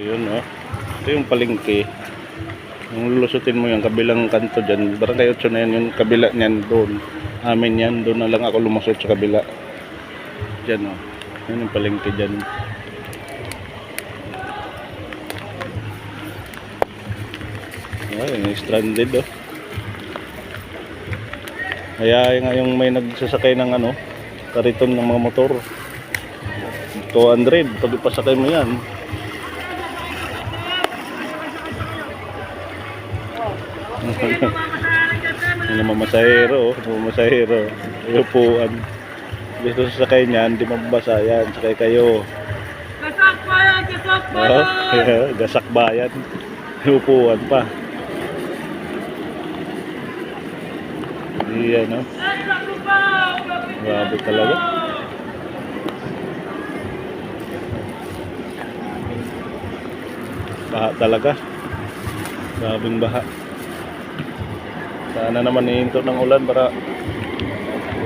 Yun oh. Ito yung palengke. Yung lulusutin mo yung kabilang kanto dyan. Barangay 8 na yan. Yung kabila niyan doon. Amin yan. Doon na lang ako lumusot sa kabila. Dyan oh. Yun yung palengke dyan. Ay, yung stranded oh. Kaya nga yung may nagsasakay ng ano, kariton ng mga motor. 200 pag ipasakay mo yan. Yung mamasahero, mamasahero. Yung upuan. Dito sa sakay niyan, di mabasa yan. Sakay kayo. Gasak bayan! Gasak Oh, bayan! gasak bayan. Yung upuan pa. Hindi! Grabe Grabe talaga. Baha talaga. Grabing baha. Sana naman ihinto ng ulan para